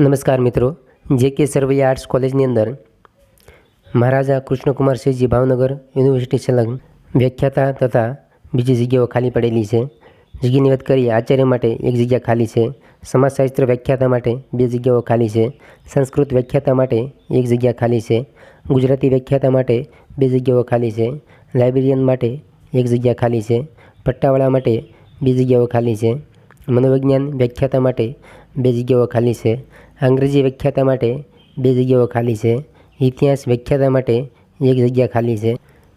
નમસ્કાર મિત્રો, જે કે સરવૈયા આર્ટ્સ કોલેજની અંદર મહારાજા કૃષ્ણકુમાર સિંહજી ભાવનગર યુનિવર્સિટી સંલગ્ન વ્યાખ્યાતા તથા બીજી જગ્યાઓ ખાલી પડેલી છે. જગ્યાની વાત કરીએ, આચાર્ય માટે એક જગ્યા ખાલી છે, સમાજશાસ્ત્ર વ્યાખ્યાતા માટે બે જગ્યાઓ ખાલી છે, સંસ્કૃત વ્યાખ્યાતા માટે એક જગ્યા ખાલી છે, ગુજરાતી વ્યાખ્યાતા માટે બે જગ્યાઓ ખાલી છે, લાઇબ્રેરિયન માટે એક જગ્યા ખાલી છે, પટ્ટાવાળા માટે બે જગ્યાઓ ખાલી છે. મનોવિજ્ઞાન વ્યાખ્યાતા માટે બે જગ્યાઓ ખાલી છે. અંગ્રેજી વ્યાખ્યાતા માટે બે જગ્યાઓ ખાલી છે. ઇતિહાસ વ્યાખ્યાતા માટે એક જગ્યા ખાલી છે.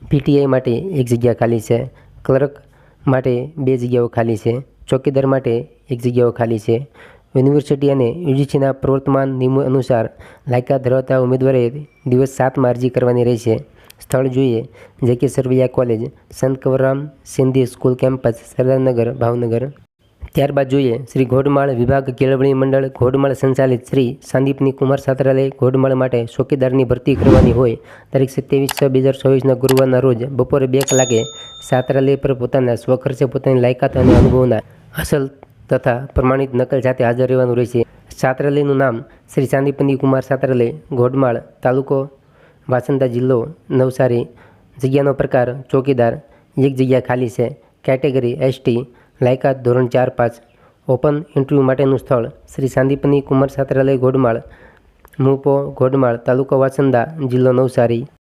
પીટીઆઈ માટે એક જગ્યા ખાલી છે. ક્લર્ક માટે બે જગ્યાઓ ખાલી છે. ચોકીદાર માટે એક જગ્યાઓ ખાલી છે. યુનિવર્સિટી અને યુજીસીના પ્રવર્તમાન નિયમો અનુસાર લાયકાત ધરાવતા ઉમેદવારે દિવસ સાતમાં અરજી કરવાની રહેશે. સ્થળ જોઈએ. જે K Sarvaiya college Sant Kanwarram Sindhi school campus, Sardarnagar, Bhavnagar. ત્યારબાદ જોઈએ શ્રી ઘોડમાળ વિભાગ કેળવણી મંડળ ઘોડમાળ સંચાલિત શ્રી સંદીપની કુમાર છાત્રાલય ઘોડમાળ માટે ચોકીદારની ભરતી કરવાની હોય. તારીખ સત્યાવીસ છ બે હજાર ચોવીસના ગુરુવારના રોજ બપોરે બે કલાકે છાત્રાલય પર પોતાના સ્વખર્ચે પોતાની લાયકાત અને અનુભવના અસલ તથા પ્રમાણિત નકલ જાતે હાજર રહેવાનું રહેશે. છાત્રાલયનું નામ શ્રી સાંદીપની કુમાર છાત્રાલય ઘોડમાળ તાલુકો વાસંદા જિલ્લો નવસારી જગ્યાનો પ્રકાર ચોકીદાર એક જગ્યા ખાલી છે. કેટેગરી એસટી લાયકાત ધોરણ ચાર પાંચ. ઓપન ઇન્ટરવ્યૂ માટેનું સ્થળ. શ્રી સાંદીપની કુમાર છાત્રાલય ગોડમાળ. મુપો ગોડમાળ તાલુકો વાસંદા, જિલ્લો નવસારી.